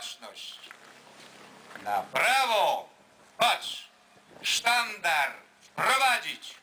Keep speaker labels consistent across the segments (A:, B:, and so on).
A: Baczność. Na prawo. Patrz. Sztandar. Prowadzić.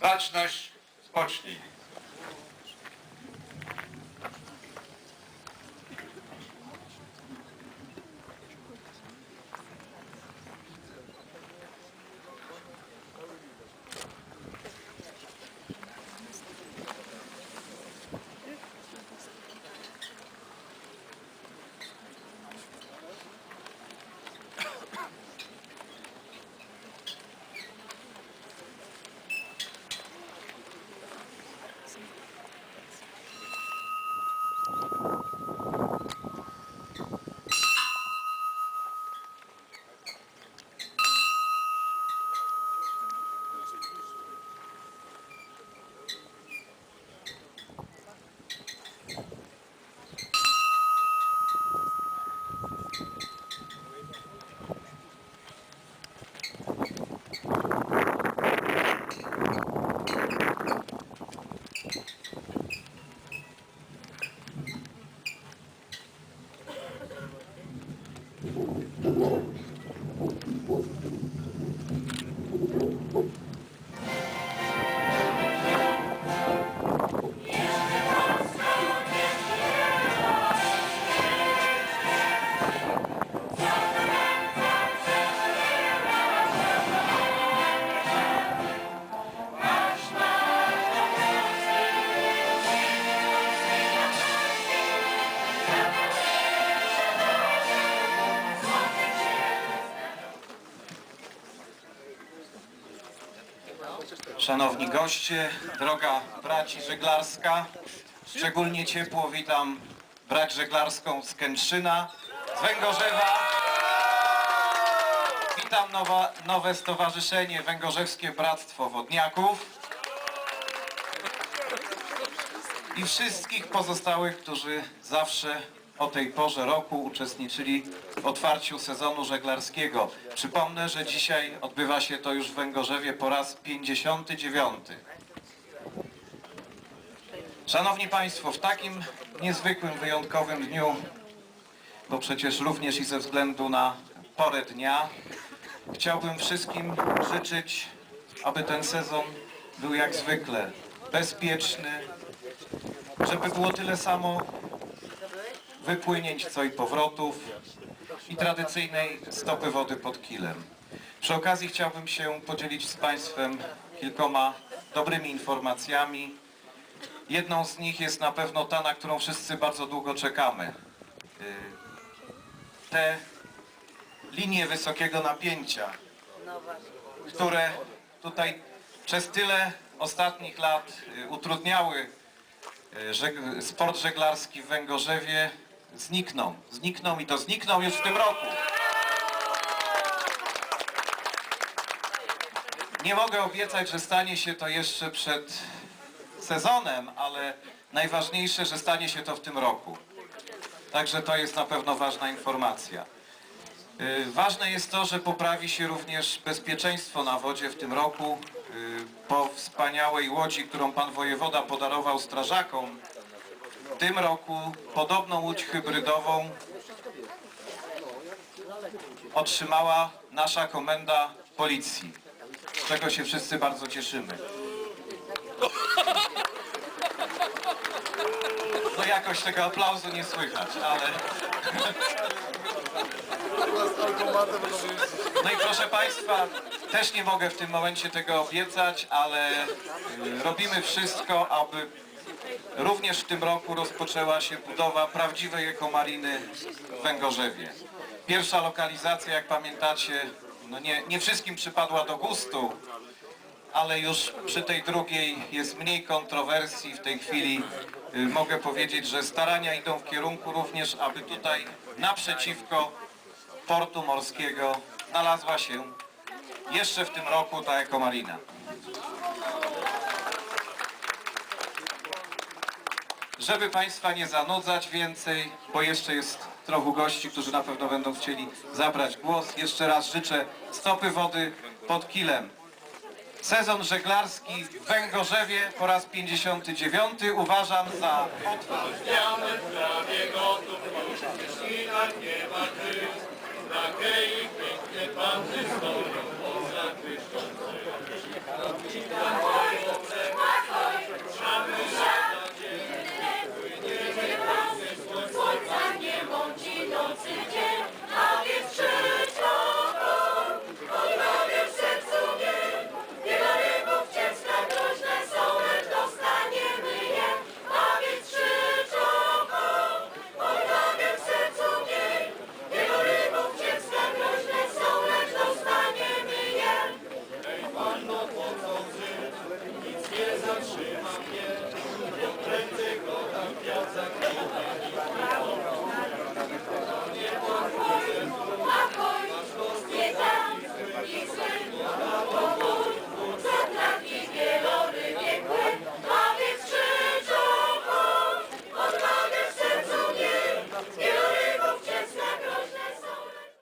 A: Baczność. Spocznij.
B: Szanowni goście, droga braci żeglarska, szczególnie ciepło witam brać żeglarską z Kętrzyna, z Węgorzewa. Witam nowa, nowe stowarzyszenie Węgorzewskie Bractwo Wodniaków i wszystkich pozostałych, którzy zawsze o tej porze roku uczestniczyli w otwarciu sezonu żeglarskiego. Przypomnę, że dzisiaj odbywa się to już w Węgorzewie po raz 59. Szanowni Państwo, w takim niezwykłym, wyjątkowym dniu, bo przecież również i ze względu na porę dnia, chciałbym wszystkim życzyć, aby ten sezon był jak zwykle bezpieczny, żeby było tyle samo wypłynięć co i powrotów i tradycyjnej stopy wody pod kilem. Przy okazji chciałbym się podzielić z Państwem kilkoma dobrymi informacjami. Jedną z nich jest na pewno ta, na którą wszyscy bardzo długo czekamy. Y, Te linie wysokiego napięcia, które tutaj przez tyle ostatnich lat y, utrudniały y, sport żeglarski w Węgorzewie, znikną. Znikną i to znikną już w tym roku. Nie mogę obiecać, że stanie się to jeszcze przed sezonem, ale najważniejsze, że stanie się to w tym roku. Także to jest na pewno ważna informacja. Y, Ważne jest to, że poprawi się również bezpieczeństwo na wodzie w tym roku. Y, Po wspaniałej łodzi, którą pan wojewoda podarował strażakom, w tym roku podobną łódź hybrydową otrzymała nasza komenda policji, z czego się wszyscy bardzo cieszymy. No jakoś tego aplauzu nie słychać, ale... No i proszę Państwa, też nie mogę w tym momencie tego obiecać, ale y, robimy wszystko, aby również w tym roku rozpoczęła się budowa prawdziwej ekomariny w Węgorzewie. Pierwsza lokalizacja, jak pamiętacie, no nie, nie wszystkim przypadła do gustu ale już przy tej drugiej jest mniej kontrowersji. W tej chwili y, mogę powiedzieć, że starania idą w kierunku również, aby tutaj naprzeciwko portu morskiego znalazła się jeszcze w tym roku ta ekomarina. Żeby Państwa nie zanudzać więcej, bo jeszcze jest trochę gości, którzy na pewno będą chcieli zabrać głos. Jeszcze raz życzę stopy wody pod kilem. Sezon żeglarski w Węgorzewie po raz 59 uważam za otwarty. zatrzyma mnie.